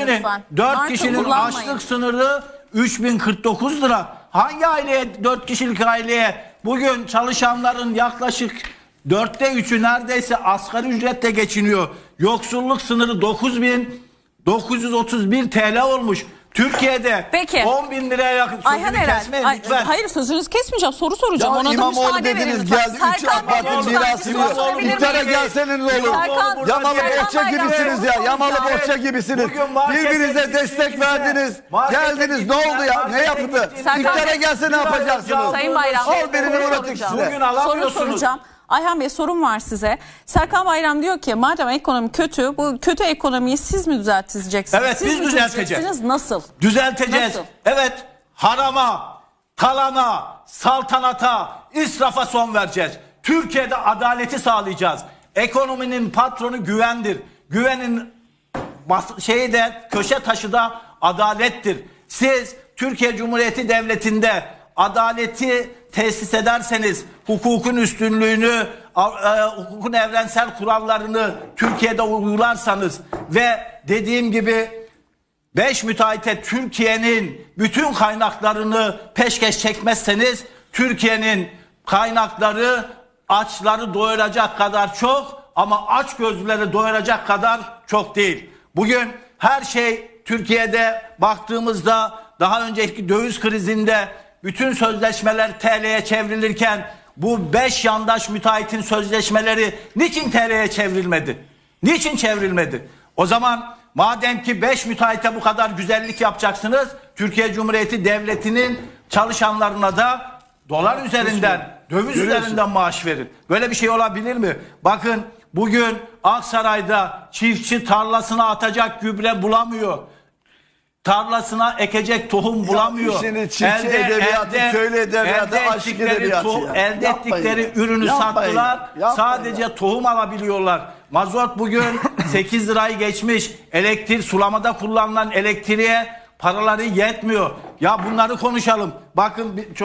Lütfen. 4 Marka kişinin kullanmayın. açlık sınırı 3049 lira. Hangi aileye 4 kişilik aileye bugün çalışanların yaklaşık dörtte üçü neredeyse asgari ücretle geçiniyor. Yoksulluk sınırı 9931 TL olmuş. Türkiye'de Peki. 10 bin liraya yakın Ayhan sözünü Eren. kesmeyin Ay- lütfen. hayır sözünüzü kesmeyeceğim. Soru soracağım. Ya Ona da İmamoğlu müsaade dediniz lütfen. geldi. Üç Serkan AK Parti Bey, lütfen mirası bir soru mı? sorabilir İftara miyim? gelseniz olur. Serkan- Yamalı Serkan bohça gibisiniz ya. soru Yamalı bohça gibisiniz. Bugün markete Birbirinize destek verdiniz. markete Geldiniz ne oldu ya? Ne markete yaptı? gittiğinizde- İftara gelse ne yapacaksınız? Sayın Bayram. Al birini soru soracağım. Bugün Soru alamıyorsunuz. soracağım. Ayhan Bey sorum var size. Serkan Bayram diyor ki madem ekonomi kötü bu kötü ekonomiyi siz mi düzelteceksiniz? Evet, siz biz düzelteceğiz. Nasıl? Düzelteceğiz. Nasıl? Evet harama, talana, saltanata, israfa son vereceğiz. Türkiye'de adaleti sağlayacağız. Ekonominin patronu güvendir. Güvenin şeyi de köşe taşı da adalettir. Siz Türkiye Cumhuriyeti Devleti'nde adaleti tesis ederseniz, hukukun üstünlüğünü, e, hukukun evrensel kurallarını Türkiye'de uygularsanız ve dediğim gibi Beş müteahhite Türkiye'nin bütün kaynaklarını peşkeş çekmezseniz Türkiye'nin kaynakları açları doyuracak kadar çok ama aç gözlüleri doyuracak kadar çok değil. Bugün her şey Türkiye'de baktığımızda daha önceki döviz krizinde bütün sözleşmeler TL'ye çevrilirken bu beş yandaş müteahhitin sözleşmeleri niçin TL'ye çevrilmedi? Niçin çevrilmedi? O zaman madem ki 5 müteahhite bu kadar güzellik yapacaksınız, Türkiye Cumhuriyeti Devleti'nin çalışanlarına da dolar üzerinden, döviz Görüyorsun. üzerinden maaş verin. Böyle bir şey olabilir mi? Bakın bugün Aksaray'da çiftçi tarlasına atacak gübre bulamıyor. Tarlasına ekecek tohum bulamıyor. şimdi çiftçi edebiyatı, köylü edebiyatı, elde aşık edebiyatı tohum- ya. elde Yapmayın ettikleri ya. ürünü Yapmayın sattılar. ya. Yapmayın Sadece tohum alabiliyorlar. Mazot bugün 8 lirayı geçmiş. Elektrik sulamada kullanılan elektriğe paraları yetmiyor. Ya bunları konuşalım. Bakın çok